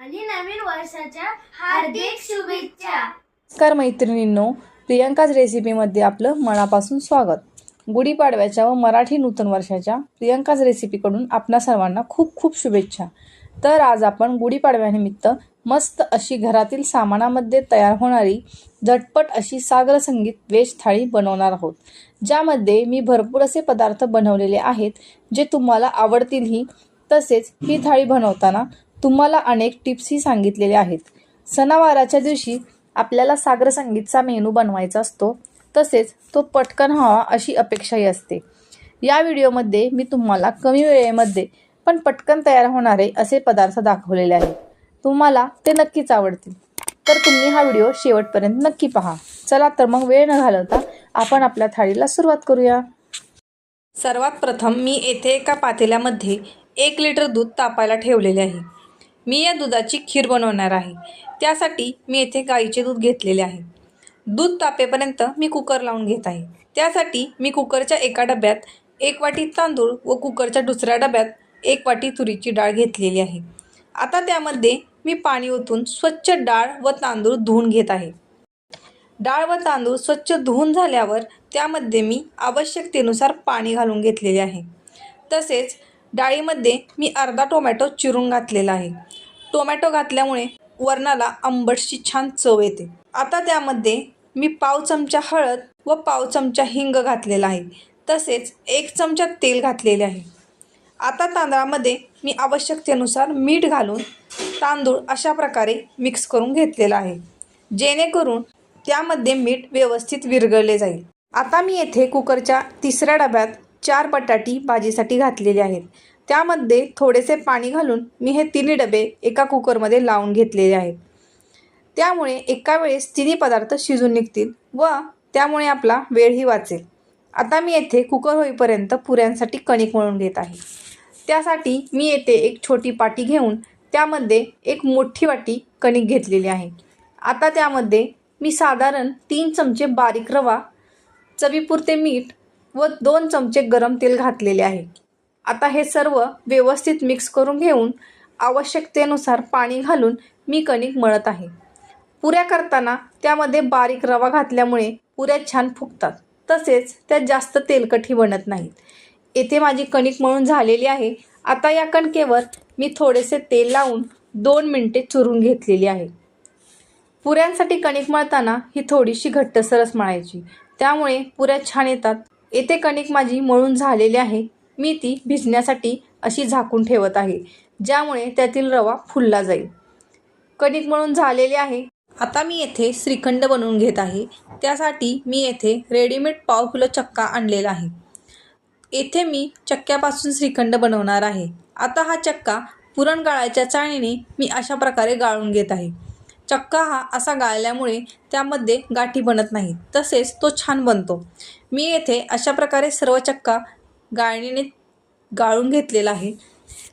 आणि नवीन वर्षाच्या हार्दिक शुभेच्छा. नमस्कार मैत्रिणींनो प्रियंकाच रेसिपीमध्ये आपलं मनापासून स्वागत. गुढीपाडव्याच्या व मराठी नूतन वर्षाच्या प्रियंकाच रेसिपीकडून आपणा सर्वांना खूप खूप शुभेच्छा. तर आज आपण गुढीपाडव्यानिमित्त मस्त अशी घरातील सामानामध्ये तयार होणारी झटपट अशी सागर संगीत व्हेज थाळी बनवणार आहोत. ज्यामध्ये मी भरपूर असे पदार्थ बनवलेले आहेत जे तुम्हाला आवडतीलही. तसेच ही थाळी बनवताना तुम्हाला अनेक टिप्सही सांगितलेल्या आहेत. सणावाराच्या दिवशी आपल्याला सागर संगीतचा मेनू बनवायचा असतो. तसेच तो पटकन व्हावा अशी अपेक्षाही असते. या व्हिडिओमध्ये मी तुम्हाला कमी वेळेमध्ये पण पटकन तयार होणारे असे पदार्थ दाखवलेले आहेत. तुम्हाला ते नक्कीच आवडतील. तर तुम्ही हा व्हिडिओ शेवटपर्यंत नक्की पहा. चला तर मग वेळ न घालवता आपण आपल्या थाळीला सुरुवात करूया. सर्वात प्रथम मी येथे एका पातेल्यामध्ये एक लिटर दूध तापायला ठेवलेले आहे. मी या दुधाची खीर बनवणार आहे. त्यासाठी मी येथे गाईचे दूध घेतलेले आहे. दूध तापेपर्यंत मी कुकर लावून घेत आहे. त्यासाठी मी कुकरच्या एका डब्यात एक वाटी तांदूळ व कुकरच्या दुसऱ्या डब्यात एक वाटी तुरीची डाळ घेतलेली आहे. आता त्यामध्ये मी पाणी ओतून स्वच्छ डाळ व तांदूळ धुवून घेत आहे. डाळ व तांदूळ स्वच्छ धुवून झाल्यावर त्यामध्ये मी आवश्यकतेनुसार पाणी घालून घेतलेले आहे. तसेच डाळीमध्ये मी अर्धा टोमॅटो चिरून घातलेला आहे. टोमॅटो घातल्यामुळे वरणाला आंबटशी छान चव येते. आता त्यामध्ये मी पाव चमचा हळद व पाव चमचा हिंग घातलेला आहे. तसेच एक चमचा तेल घातलेले आहे. आता तांदळामध्ये मी आवश्यकतेनुसार मीठ घालून तांदूळ अशा प्रकारे मिक्स करून घेतलेला आहे. जेणेकरून त्यामध्ये मीठ व्यवस्थित विरघळले जाईल. आता मी येथे कुकरच्या तिसऱ्या डब्यात चार बटाटी भाजीसाठी घातलेले आहेत. त्यामध्ये थोडेसे पाणी घालून मी हे तिन्ही डबे एका कुकरमध्ये लावून घेतलेले आहेत. त्यामुळे एका वेळेस तिन्ही पदार्थ शिजून निघतील व त्यामुळे आपला वेळही वाचेल. आता मी येथे कुकर होईपर्यंत पुऱ्यांसाठी कणिक मळून घेत आहे. त्यासाठी मी येथे एक छोटी पाटी घेऊन त्यामध्ये एक मोठी वाटी कणिक घेतलेली आहे. आता त्यामध्ये मी साधारण तीन चमचे बारीक रवा चवीपुरते मीठ व दोन चमचे गरम तेल घातलेले आहे. आता हे सर्व व्यवस्थित मिक्स करून घेऊन आवश्यकतेनुसार पाणी घालून मी कणिक मळत आहे. पुऱ्या करताना त्यामध्ये बारीक रवा घातल्यामुळे पुऱ्या छान फुगतात. तसेच त्या जास्त तेलकटही बनत नाहीत. येथे माझी कणिक मळून झालेली आहे. आता या कणकेवर मी थोडेसे तेल लावून दोन मिनटे चुरून घेतलेली आहे. पुऱ्यांसाठी कणिक मळताना ही थोडीशी घट्टसरस मळायची. त्यामुळे पुऱ्या छान येतात. येथे कणिक माझी मळून झालेली आहे. मी ती भिजण्यासाठी अशी झाकून ठेवत आहे ज्यामुळे त्यातील रवा फुलला जाईल. कणिक म्हणून झालेले आहे. आता मी येथे श्रीखंड बनवून घेत आहे. त्यासाठी मी येथे रेडीमेड पाव किलो चक्का आणलेला आहे. येथे मी चक्क्यापासून श्रीखंड बनवणार आहे. आता हा चक्का पुरण गाळायच्या चाळणीने मी अशा प्रकारे गाळून घेत आहे. चक्का हा असा गाळल्यामुळे त्यामध्ये गाठी बनत नाही तसेच तो छान बनतो. मी येथे अशा प्रकारे सर्व चक्का गाळणीने गाळून घेतलेला आहे.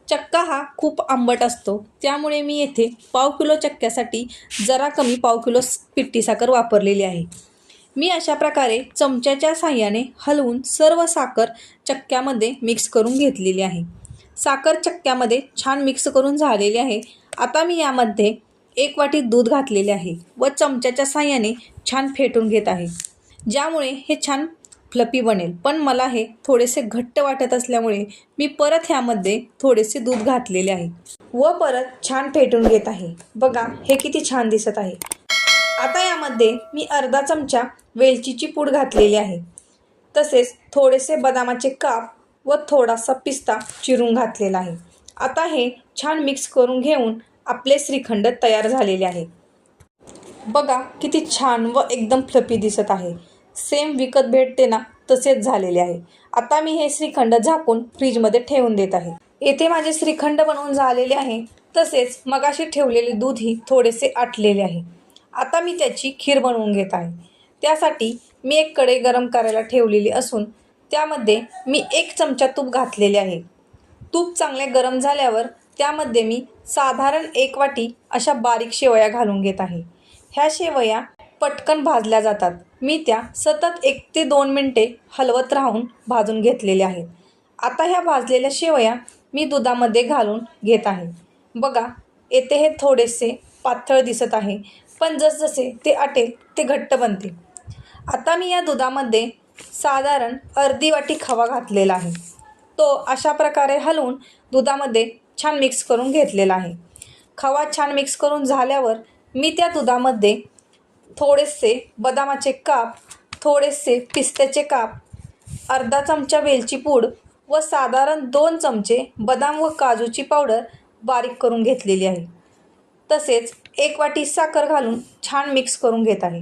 चक्का हा खूप आंबट असतो. त्यामुळे मी येथे पाव किलो चक्क्यासाठी जरा कमी पाव किलो पिट्टी साखर वापरलेली आहे. मी अशा प्रकारे चमच्याच्या साह्याने हलवून सर्व साखर चक्क्यामध्ये मिक्स करून घेतलेली आहे. साखर चक्क्यामध्ये छान मिक्स करून झालेली आहे. आता मी यामध्ये एक वाटी दूध घातलेले आहे व चमच्याच्या साह्याने छान फेटून घेत आहे. ज्यामुळे हे छान फ्लपी बनेल. पण मला हे थोडेसे घट्ट वाटत असल्यामुळे मी परत ह्यामध्ये थोडेसे दूध घातलेले आहे. व परत छान फेटून घेत आहे. बघा हे किती छान दिसत आहे. आता यामध्ये मी अर्धा चमचा वेलचीची पूड घातलेली आहे. तसेच थोडेसे बदामाचे काप व थोडासा पिस्ता चिरून घातलेला आहे. आता हे छान मिक्स करून घेऊन आपले श्रीखंड तयार झालेले आहे. बघा किती छान व एकदम फ्लपी दिसत आहे. सेम विकत भेटते ना तसेच झालेले आहे. आता मी हे श्रीखंड झाकून फ्रीजमध्ये ठेवून देत आहे. येथे माझे श्रीखंड बनवून झालेले आहे. तसेच मगाशी ठेवलेले दूधही थोडेसे आटलेले आहे. आता मी त्याची खीर बनवून घेत आहे. त्यासाठी मी एक कढई गरम करायला ठेवलेली असून त्यामध्ये मी एक चमचा तूप घातलेले आहे. तूप चांगले गरम झाल्यावर त्यामध्ये मी साधारण एक वाटी अशा बारीक शेवया घालून घेत आहे. ह्या शेवया पटकन भाजल्या जातात. मी त्या सतत एक ते दोन मिनटे हलवत राहून भाजून घेतलेल्या आहेत. आता ह्या भाजलेल्या शेवया मी दुधामध्ये घालून घेत आहे. बघा येथे हे थोडेसे पातळ दिसत आहे पण जसजसे ते आटेल ते घट्ट बनते आता मी या दुधामध्ये साधारण अर्धी वाटी खवा घातलेला आहे. तो अशा प्रकारे हलवून दुधामध्ये छान मिक्स करून घेतलेला आहे. खवा छान मिक्स करून झाल्यावर मी त्या दुधामध्ये थोडेसे बदामाचे काप थोडेसे पिस्त्याचे काप अर्धा चमचा वेलची पूड व साधारण दोन चमचे बदाम व काजूची पावडर बारीक करून घेतलेली आहे. तसेच एक वाटी साखर घालून छान मिक्स करून घेत आहे.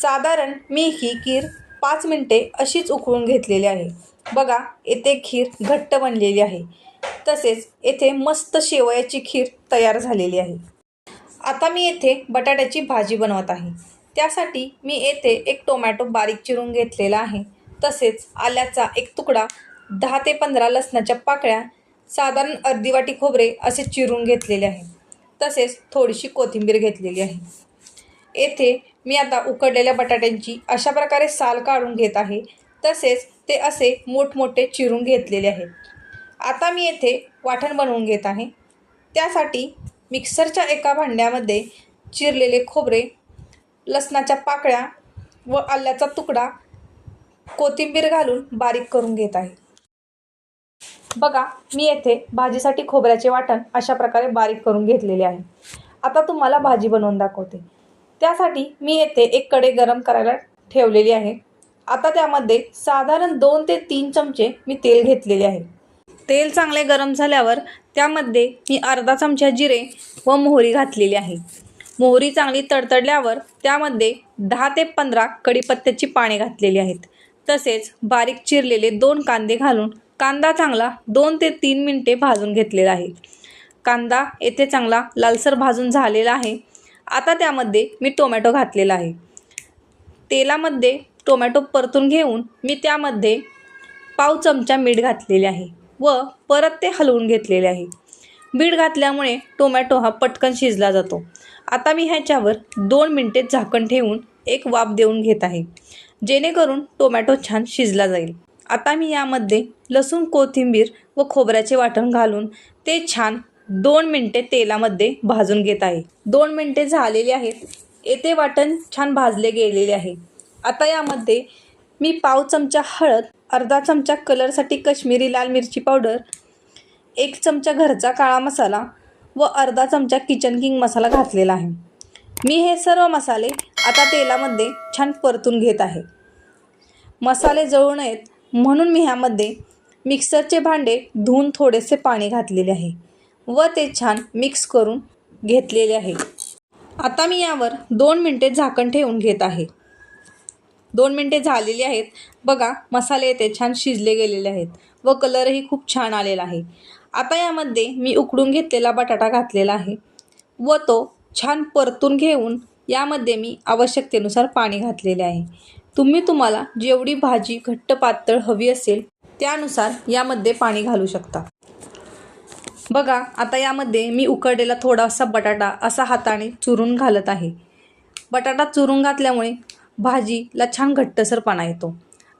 साधारण मी ही खीर पाच मिनटे अशीच उकळून घेतलेली आहे. बघा येथे खीर घट्ट बनलेली आहे. तसेच येथे मस्त शेवयाची खीर तयार झालेली आहे. आता मी येथे बटाट्याची भाजी बनवत आहे. त्यासाठी मी येथे एक टोमॅटो बारीक चिरून घेतलेला आहे. तसेच आल्याचा एक तुकडा दहा ते पंधरा लसणाच्या पाकळ्या साधारण अर्धी वाटी खोबरे असे चिरून घेतलेले आहे. तसेच थोडीशी कोथिंबीर घेतलेली आहे. येथे मी आता उकडलेल्या बटाट्यांची अशा प्रकारे साल काढून घेत आहे. तसेच ते असे मोठमोठे चिरून घेतलेले आहेत आता मी येथे वाटण बनवून घेत आहे. त्यासाठी मिक्सरच्या एका भांड्यामध्ये चिरलेले खोबरे लसणाच्या पाकळ्या व आल्याचा तुकडा कोथिंबीर घालून बारीक करून घेत आहे. बघा मी येथे भाजीसाठी खोबऱ्याचे वाटण अशा प्रकारे बारीक करून घेतलेले आहे. आता तुम्हाला भाजी बनवून दाखवते. त्यासाठी मी येथे एक कढई गरम करायला ठेवलेली आहे. आता त्यामध्ये साधारण दोन ते तीन चमचे मी तेल घेतलेले आहे. तेल चांगले गरम झाल्यावर त्यामध्ये मी अर्धा चमचा जिरे व मोहरी घातलेली आहे. मोहरी चांगली तडतडल्यावर त्यामध्ये दहा ते पंधरा कडीपत्त्याची पाने घातलेली आहेत. तसेच बारीक चिरलेले दोन कांदे घालून कांदा चांगला दोन ते तीन मिनटे भाजून घेतलेला आहे. कांदा येथे चांगला लालसर भाजून झालेला आहे. आता त्यामध्ये मी टोमॅटो घातलेला आहे. तेलामध्ये टोमॅटो परतून घेऊन मी त्यामध्ये पाव चमचा मीठ घातलेले आहे व परत ते हलवून घेतलेले आहे. मीठ घातल्यामुळे टोमॅटो हा पटकन शिजला जातो. आता मी ह्याच्यावर दोन मिनटे झाकण ठेवून एक वाफ देऊन घेत आहे. जेणेकरून टोमॅटो छान शिजला जाईल. आता मी यामध्ये लसूण कोथिंबीर व खोबऱ्याचे वाटण घालून ते छान दोन मिनटे तेलामध्ये भाजून घेत आहे. दोन मिनटे झालेले आहेत. येथे वाटण छान भाजले गेलेले आहे. आता यामध्ये मी पाव चमचा हळद अर्धा चमचा कलरसाठी कश्मीरी लाल मिरची पावडर एक चमचा घरचा काळा मसाला व अर्धा चमचा किचन किंग मसाला घातलेला आहे. मी हे सर्व मसाले आता तेलामध्ये छान परतून घेत आहे. मसाले जळू नयेत म्हणून मी ह्यामध्ये मिक्सरचे भांडे धुवून थोडेसे पाणी घातलेले आहे व ते छान मिक्स करून घेतलेले आहे. आता मी यावर दोन मिनटे झाकण ठेवून घेत आहे. दोन मिनटे झालेली आहेत. बघा मसाले येते छान शिजले गेलेले आहेत व कलरही खूप छान आलेला आहे. आता यामध्ये मी उकडून घेतलेला बटाटा घातलेला आहे व तो छान परतून घेऊन यामध्ये मी आवश्यकतेनुसार पाणी घातलेले आहे. तुम्ही तुम्हाला जेवढी भाजी घट्ट पातळ हवी असेल त्यानुसार यामध्ये पाणी घालू शकता. बघा आता यामध्ये मी उकडलेला थोडासा बटाटा असा हाताने चुरून घालत आहे. बटाटा चुरून घातल्यामुळे भाजीला छान घट्टसरपणा येतो.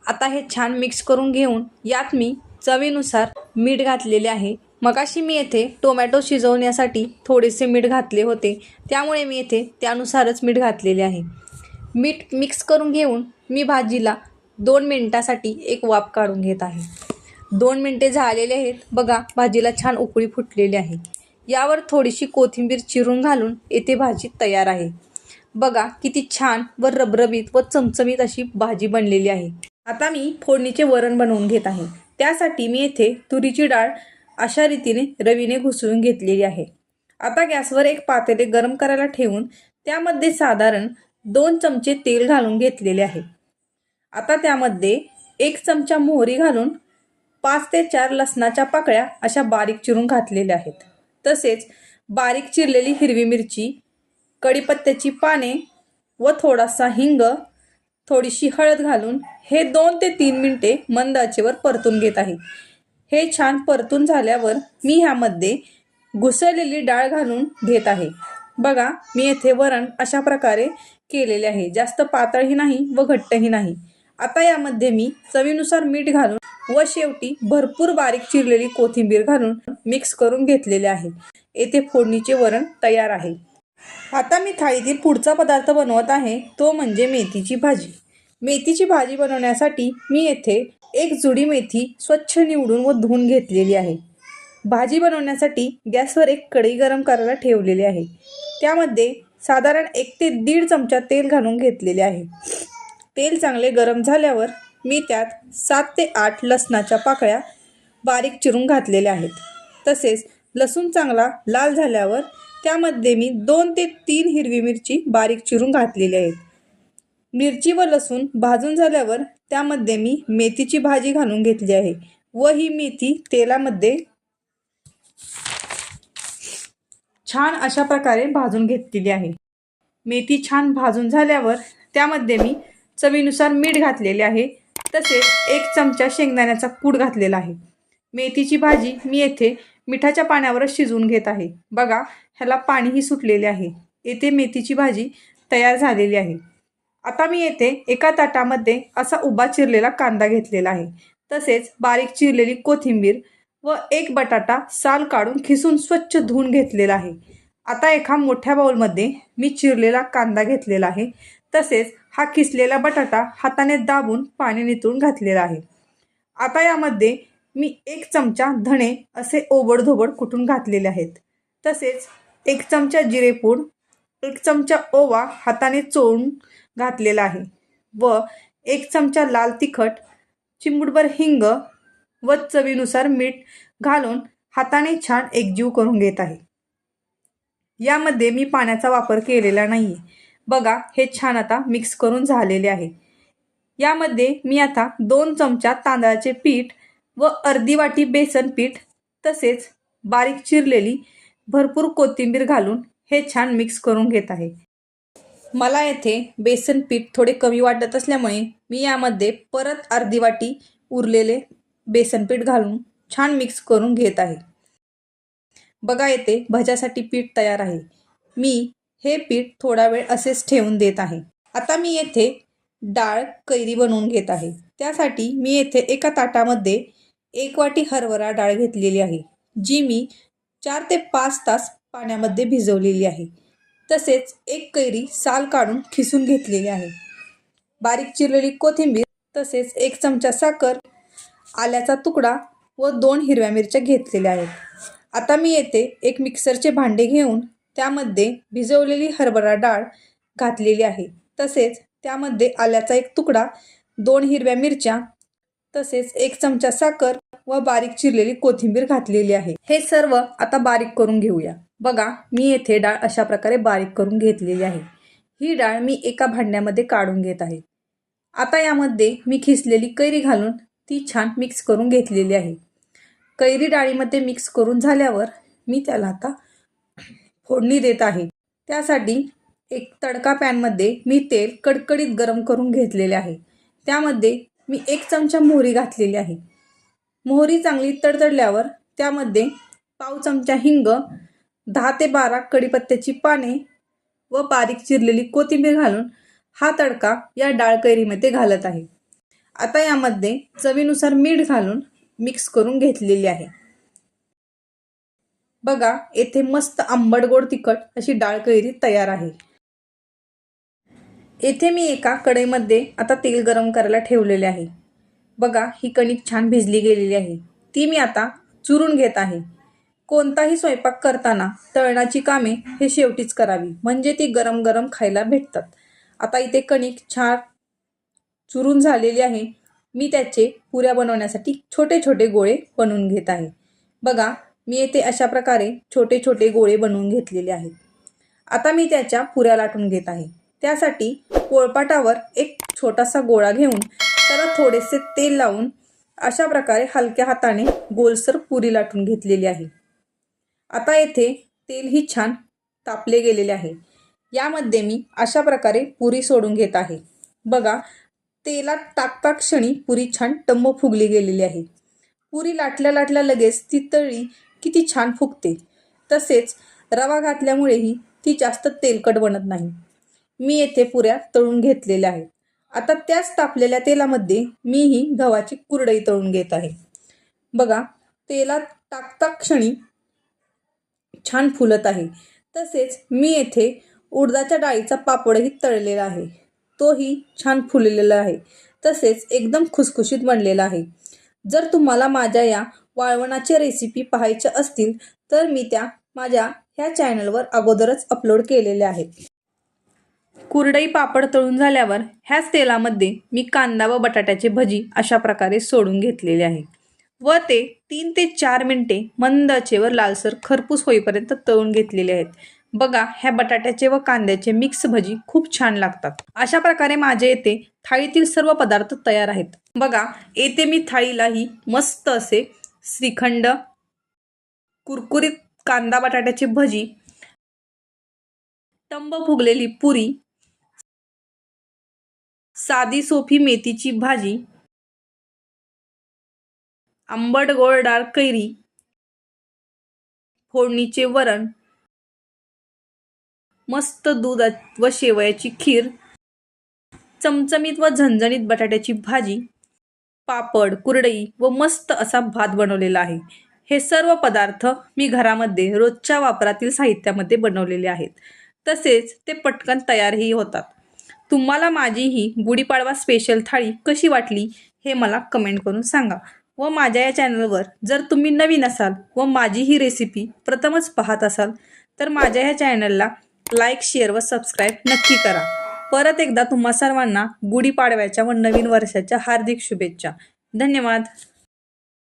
आता हे छान मिक्स करून घेऊन यात मी चवीनुसार मीठ घातलेले आहे. मगाशी मी येथे टोमॅटो शिजवण्यासाठी थोडेसे मीठ घातले होते. त्यामुळे मी येथे त्यानुसारच मीठ घातलेले आहे. मीठ मिक्स करून घेऊन मी भाजीला दोन मिनटासाठी एक वाफ काढून घेत आहे. दोन मिनटे झालेले आहेत. बघा भाजीला छान उकळी फुटलेली आहे. यावर थोडीशी कोथिंबीर चिरून घालून येथे भाजी तयार आहे. बघा किती छान व रबरबीत व चमचमीत अशी भाजी बनलेली आहे. आता मी फोडणीचे वरण बनवून घेत आहे. त्यासाठी मी येथे तुरीची डाळ अशा रीतीने रवीने घुसळून घेतलेली आहे. आता गॅसवर एक पातेले गरम करायला ठेवून त्यामध्ये साधारण दोन चमचे तेल घालून घेतलेले आहे. आता त्यामध्ये एक चमचा मोहरी घालून पाच ते चार लसणाच्या पाकळ्या अशा बारीक चिरून घातलेल्या आहेत. तसेच बारीक चिरलेली हिरवी मिरची कढीपत्त्याची पाने व थोडासा हिंग थोडीशी हळद घालून हे दोन ते तीन मिनटे मंद आचेवर परतून घेत आहे. हे छान परतून झाल्यावर मी ह्यामध्ये घुसळलेली डाळ घालून घेत आहे. बघा मी येथे वरण अशा प्रकारे केलेले आहे. जास्त पातळही नाही व घट्टही नाही. आता यामध्ये मी चवीनुसार मीठ घालून व शेवटी भरपूर बारीक चिरलेली कोथिंबीर घालून मिक्स करून घेतलेले आहे. येथे फोडणीचे वरण तयार आहे. आता मी थाळीतील पुढचा पदार्थ बनवत आहे तो म्हणजे मेथीची भाजी. मेथीची भाजी बनवण्यासाठी मी येथे एक जुडी मेथी स्वच्छ निवडून व धुवून घेतलेली आहे. भाजी बनवण्यासाठी गॅसवर एक कढई गरम करायला ठेवलेली आहे. त्यामध्ये साधारण एक ते दीड चमचा तेल घालून घेतलेले आहे. तेल चांगले गरम झाल्यावर मी त्यात सात ते आठ लसणाच्या पाकळ्या बारीक चिरून घातलेल्या आहेत. तसेच लसूण चांगला लाल झाल्यावर त्यामध्ये मी दोन ते तीन हिरवी मिरची बारीक चिरून घातलेली आहेत. मिरची व लसूण भाजून झाल्यावर त्यामध्ये मी मेथीची भाजी घालून घेतली आहे व ही मेथी तेलामध्ये छान अशा प्रकारे भाजून घेतलेली आहे. मेथी छान भाजून झाल्यावर त्यामध्ये मी चवीनुसार मीठ घातलेले आहे तसेच एक चमचा शेंगदाण्याचा कूड घातलेला आहे. मेथीची भाजी मी येथे मिठाच्या पाण्यावरच शिजवून घेत आहे. बघा ह्याला पाणीही सुटलेले आहे. येथे मेथीची भाजी तयार झालेली आहे. आता मी येथे एका ताटामध्ये असा उभा चिरलेला कांदा घेतलेला आहे. तसेच बारीक चिरलेली कोथिंबीर व एक बटाटा साल काढून खिसून स्वच्छ धुवून घेतलेला आहे. आता एका मोठ्या बाउलमध्ये मी चिरलेला कांदा घेतलेला आहे. तसेच हा किसलेला बटाटा हाताने दाबून पाणी नितळून घातलेला आहे. आता यामध्ये मी एक चमचा धणे असे ओबडधोबड कुटून घातलेले आहेत. तसेच एक चमचा जिरेपूड एक चमचा ओवा हाताने चोळून घातलेला आहे व एक चमचा लाल तिखट चिमुटभर हिंग व चवीनुसार मीठ घालून हाताने छान एकजीव करून घेत आहे. यामध्ये मी पाण्याचा वापर केलेला नाही बघा हे छान आता मिक्स करून झालेले आहे. यामध्ये मी आता दोन चमचा तांदळाचे पीठ व अर्धी वाटी बेसन पीठ तसेच बारीक चिरलेली भरपूर कोथिंबीर घालून हे छान मिक्स करून घेत आहे. मला येथे बेसन पीठ थोडे कमी वाटत असल्यामुळे मी यामध्ये परत अर्धी वाटी उरलेले बेसन पीठ घालून छान मिक्स करून घेत आहे. बघा येथे भज्यासाठी पीठ तयार आहे. मी हे पीठ थोडा वेळ असेच ठेवून देत आहे. आता मी येथे डाळ कैरी बनवून घेत आहे. त्यासाठी मी येथे एका ताटामध्ये एक वाटी हरभरा डाळ घेतलेली आहे जी मी चार ते पाच तास पाण्यामध्ये भिजवलेली आहे. तसेच एक कैरी साल काढून खिसून घेतलेली आहे. बारीक चिरलेली कोथिंबीर तसेच एक चमचा साखर आल्याचा तुकडा व दोन हिरव्या मिरच्या घेतलेल्या आहेत. आता मी येथे एक मिक्सरचे भांडे घेऊन त्यामध्ये भिजवलेली हरभरा डाळ घातलेली आहे. तसेच त्यामध्ये आल्याचा एक तुकडा दोन हिरव्या मिरच्या तसेच एक चमचा साखर व बारीक चिरलेली कोथिंबीर घातलेली आहे. हे सर्व आता बारीक करून घेऊया. बघा मी येथे डाळ अशा प्रकारे बारीक करून घेतलेली आहे. ही डाळ मी एका भांड्यामध्ये काढून घेत आहे. आता यामध्ये मी खिसलेली कैरी घालून ती छान मिक्स करून घेतलेली आहे. कैरी डाळीमध्ये मिक्स करून झाल्यावर मी त्याला आता फोडणी देत आहे. त्यासाठी एक तडका पॅनमध्ये मी तेल कडकडीत गरम करून घेतलेले आहे. त्यामध्ये मी एक चमचा मोहरी घातलेली आहे. मोहरी चांगली तडतडल्यावर त्यामध्ये पाव चमचा हिंग दहा ते बारा कढीपत्त्याची पाने व बारीक चिरलेली कोथिंबीर घालून हा तडका या डाळ कैरीमध्ये घालत आहे. आता यामध्ये चवीनुसार मीठ घालून मिक्स करून घेतलेली आहे. बघा येथे मस्त आंबट गोड तिखट अशी डाळ कैरी तयार आहे. येथे मी एका कढईमध्ये आता तेल गरम करायला ठेवलेले आहे. बघा ही कणिक छान भिजली गेलेली आहे. ती मी आता चुरून घेत आहे. कोणताही स्वयंपाक करताना तळणाची कामे हे शेवटीच करावी. म्हणजे ती गरम गरम खायला भेटतात. आता इथे कणिक छान चुरून झालेली आहे. मी त्याचे पुऱ्या बनवण्यासाठी छोटे छोटे गोळे बनवून घेत आहे. बघा मी येथे अशा प्रकारे छोटे छोटे गोळे बनवून घेतलेले आहेत. आता मी त्याच्या पुऱ्या लाटून घेत आहे. त्यासाठी पोळपाटावर एक छोटासा गोळा घेऊन त्याला थोडेसे तेल लावून अशा प्रकारे हलक्या हाताने गोलसर पुरी लाटून घेतलेली आहे. आता येथे तेल ही छान तापले गेलेले आहे. यामध्ये मी अशा प्रकारे पुरी सोडून घेत आहे. बघा तेलात टाकता क्षणी पुरी छान टम्म फुगली गेलेली आहे. पुरी लाटल्या लाटल्या लगेच ती तळी किती छान फुगते. तसेच रवा घातल्यामुळेही ती जास्त तेलकट बनत नाही. मी येथे पुऱ्या तळून घेतलेल्या आहेत. आता त्याच तापलेल्या तेलामध्ये मीही गव्हाची कुरडई तळून घेत आहे. बघा तेलात टाकता क्षणी छान फुलत आहे. तसेच मी येथे उडदाच्या डाळीचा पापडही तळलेला आहे. तोही छान फुललेला आहे. तसेच एकदम खुसखुशीत बनलेला आहे. जर तुम्हाला माझ्या या वाळवणाच्या रेसिपी पाहायच्या असतील तर मी त्या माझ्या ह्या चॅनलवर अगोदरच अपलोड केलेल्या आहेत. कुरडई पापड तळून झाल्यावर ह्याच तेलामध्ये मी कांदा व बटाट्याचे भजी अशा प्रकारे सोडून घेतलेले आहे. व ते तीन ते चार मिनटे मंद आचेवर लालसर खरपूस होईपर्यंत तळून घेतलेले आहेत. बघा ह्या बटाट्याचे व कांद्याचे मिक्स भजी खूप छान लागतात. अशा प्रकारे माझे येथे थाळीतील सर्व पदार्थ तयार आहेत. बघा येथे मी थाळीलाही मस्त असे श्रीखंड कुरकुरीत कांदा बटाट्याची भजी तंब फुगलेली पुरी साधी सोफी मेथीची भाजी आंबट गोड डाळ कैरी फोडणीचे वरण मस्त दूध व शेवयाची खीर चमचमीत व झणझणीत बटाट्याची भाजी पापड कुरडई व मस्त असा भात बनवलेला आहे. हे सर्व पदार्थ मी घरामध्ये रोजच्या वापरातील साहित्यामध्ये बनवलेले आहेत. तसेच ते पटकन तयारही होतात. तुम्हाला माझी ही गुढीपाडवा स्पेशल थाळी कशी वाटली हे मला कमेंट करून सांगा. व माझ्या या चॅनलवर जर तुम्ही नवीन असाल व माझी ही रेसिपी प्रथमच पाहत असाल तर माझ्या ह्या चॅनलला लाईक शेअर व सबस्क्राईब नक्की करा. परत एकदा तुम्हा सर्वांना गुढीपाडव्याच्या व नवीन वर्षाच्या हार्दिक शुभेच्छा. धन्यवाद.